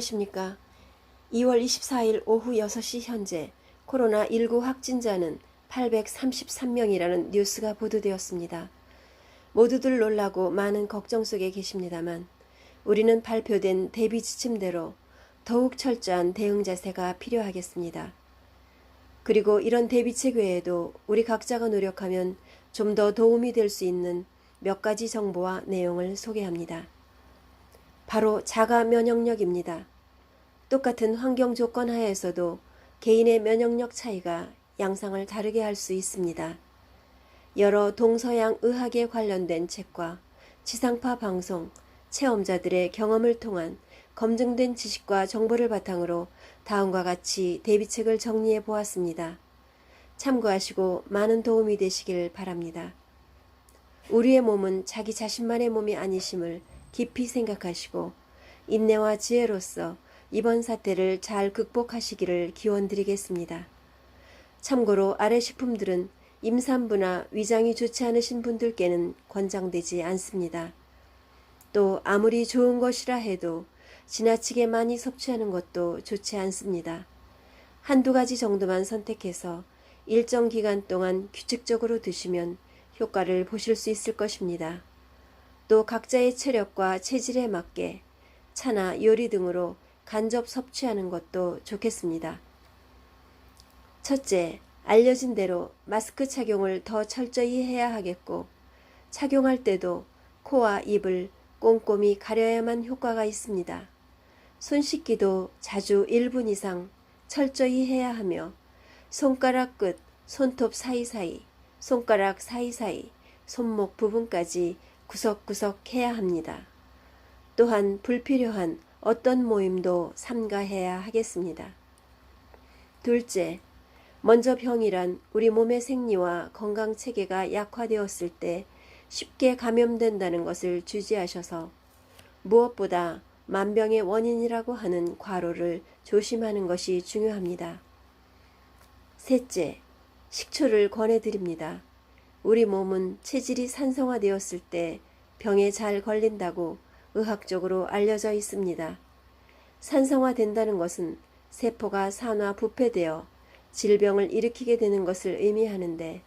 안녕하십니까. 2월 24일 오후 6시 현재 코로나19 확진자는 833명이라는 뉴스가 보도되었습니다. 모두들 놀라고 많은 걱정 속에 계십니다만 우리는 발표된 대비 지침대로 더욱 철저한 대응 자세가 필요하겠습니다. 그리고 이런 대비책 외에도 우리 각자가 노력하면 좀 더 도움이 될 수 있는 몇 가지 정보와 내용을 소개합니다. 바로 자가 면역력입니다. 똑같은 환경 조건 하에서도 개인의 면역력 차이가 양상을 다르게 할 수 있습니다. 여러 동서양 의학에 관련된 책과 지상파 방송, 체험자들의 경험을 통한 검증된 지식과 정보를 바탕으로 다음과 같이 대비책을 정리해 보았습니다. 참고하시고 많은 도움이 되시길 바랍니다. 우리의 몸은 자기 자신만의 몸이 아니심을 깊이 생각하시고 인내와 지혜로서 이번 사태를 잘 극복하시기를 기원드리겠습니다. 참고로 아래 식품들은 임산부나 위장이 좋지 않으신 분들께는 권장되지 않습니다. 또 아무리 좋은 것이라 해도 지나치게 많이 섭취하는 것도 좋지 않습니다. 한두 가지 정도만 선택해서 일정 기간 동안 규칙적으로 드시면 효과를 보실 수 있을 것입니다. 또 각자의 체력과 체질에 맞게 차나 요리 등으로 간접 섭취하는 것도 좋겠습니다. 첫째, 알려진 대로 마스크 착용을 더 철저히 해야 하겠고, 착용할 때도 코와 입을 꼼꼼히 가려야만 효과가 있습니다. 손 씻기도 자주 1분 이상 철저히 해야 하며, 손가락 끝, 손톱 사이사이, 손가락 사이사이, 손목 부분까지 구석구석 해야 합니다. 또한 불필요한 어떤 모임도 삼가해야 하겠습니다. 둘째, 먼저 병이란 우리 몸의 생리와 건강 체계가 약화되었을 때 쉽게 감염된다는 것을 주지하셔서 무엇보다 만병의 원인이라고 하는 과로를 조심하는 것이 중요합니다. 셋째, 식초를 권해드립니다. 우리 몸은 체질이 산성화되었을 때 병에 잘 걸린다고 의학적으로 알려져 있습니다. 산성화된다는 것은 세포가 산화 부패되어 질병을 일으키게 되는 것을 의미하는데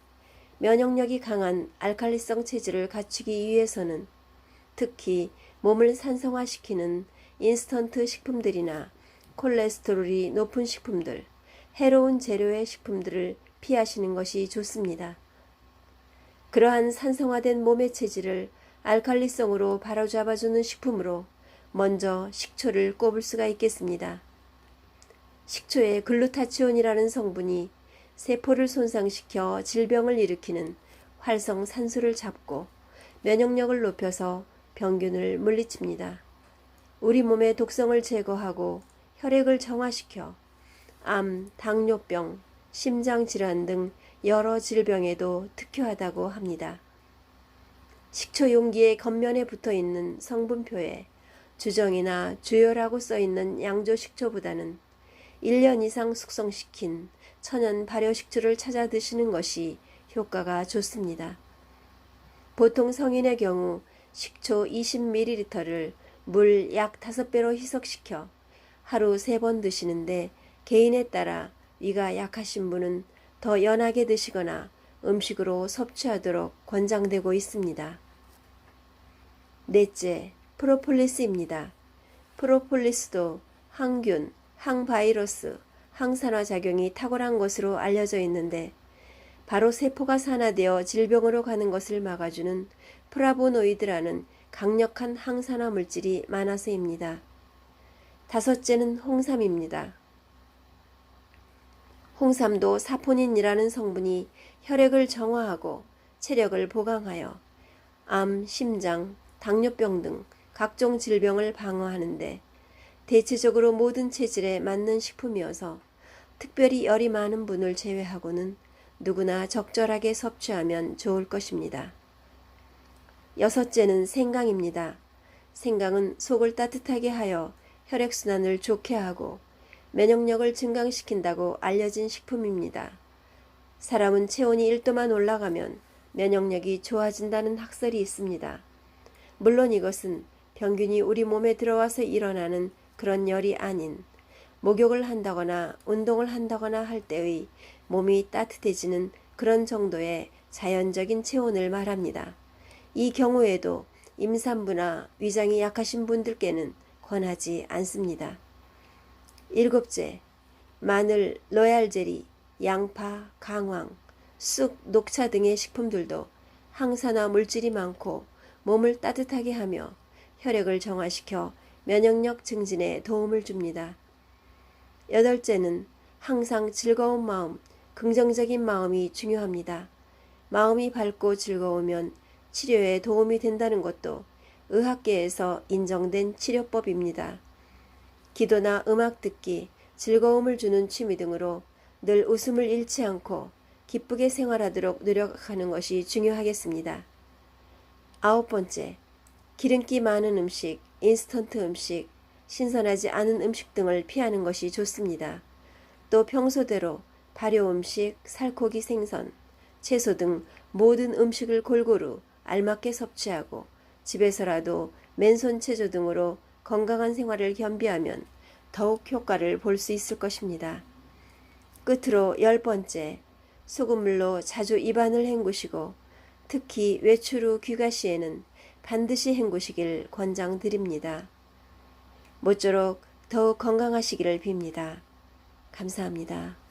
면역력이 강한 알칼리성 체질을 갖추기 위해서는 특히 몸을 산성화시키는 인스턴트 식품들이나 콜레스테롤이 높은 식품들, 해로운 재료의 식품들을 피하시는 것이 좋습니다. 그러한 산성화된 몸의 체질을 알칼리성으로 바로잡아주는 식품으로 먼저 식초를 꼽을 수가 있겠습니다. 식초에 글루타치온이라는 성분이 세포를 손상시켜 질병을 일으키는 활성 산소를 잡고 면역력을 높여서 병균을 물리칩니다. 우리 몸의 독성을 제거하고 혈액을 정화시켜 암, 당뇨병, 심장질환 등 여러 질병에도 특효하다고 합니다. 식초 용기의 겉면에 붙어 있는 성분표에 주정이나 주요라고 써 있는 양조 식초보다는 1년 이상 숙성시킨 천연 발효 식초를 찾아 드시는 것이 효과가 좋습니다. 보통 성인의 경우 식초 20ml를 물 약 5배로 희석시켜 하루 3번 드시는데 개인에 따라 위가 약하신 분은 더 연하게 드시거나 음식으로 섭취하도록 권장되고 있습니다. 넷째, 프로폴리스입니다. 프로폴리스도 항균, 항바이러스, 항산화 작용이 탁월한 것으로 알려져 있는데 바로 세포가 산화되어 질병으로 가는 것을 막아주는 프라보노이드라는 강력한 항산화 물질이 많아서입니다. 다섯째는 홍삼입니다. 홍삼도 사포닌이라는 성분이 혈액을 정화하고 체력을 보강하여 암, 심장, 당뇨병 등 각종 질병을 방어하는데 대체적으로 모든 체질에 맞는 식품이어서 특별히 열이 많은 분을 제외하고는 누구나 적절하게 섭취하면 좋을 것입니다. 여섯째는 생강입니다. 생강은 속을 따뜻하게 하여 혈액순환을 좋게 하고 면역력을 증강시킨다고 알려진 식품입니다. 사람은 체온이 1도만 올라가면 면역력이 좋아진다는 학설이 있습니다. 물론 이것은 병균이 우리 몸에 들어와서 일어나는 그런 열이 아닌 목욕을 한다거나 운동을 한다거나 할 때의 몸이 따뜻해지는 그런 정도의 자연적인 체온을 말합니다. 이 경우에도 임산부나 위장이 약하신 분들께는 권하지 않습니다. 일곱째, 마늘, 로얄젤리, 양파, 강황, 쑥, 녹차 등의 식품들도 항산화 물질이 많고 몸을 따뜻하게 하며 혈액을 정화시켜 면역력 증진에 도움을 줍니다. 여덟째는 항상 즐거운 마음, 긍정적인 마음이 중요합니다. 마음이 밝고 즐거우면 치료에 도움이 된다는 것도 의학계에서 인정된 치료법입니다. 기도나 음악 듣기, 즐거움을 주는 취미 등으로 늘 웃음을 잃지 않고 기쁘게 생활하도록 노력하는 것이 중요하겠습니다. 아홉 번째, 기름기 많은 음식, 인스턴트 음식, 신선하지 않은 음식 등을 피하는 것이 좋습니다. 또 평소대로 발효 음식, 살코기 생선, 채소 등 모든 음식을 골고루 알맞게 섭취하고 집에서라도 맨손 체조 등으로 건강한 생활을 겸비하면 더욱 효과를 볼 수 있을 것입니다. 끝으로 열 번째, 소금물로 자주 입안을 헹구시고 특히 외출 후 귀가 시에는 반드시 헹구시길 권장드립니다. 모쪼록 더욱 건강하시기를 빕니다. 감사합니다.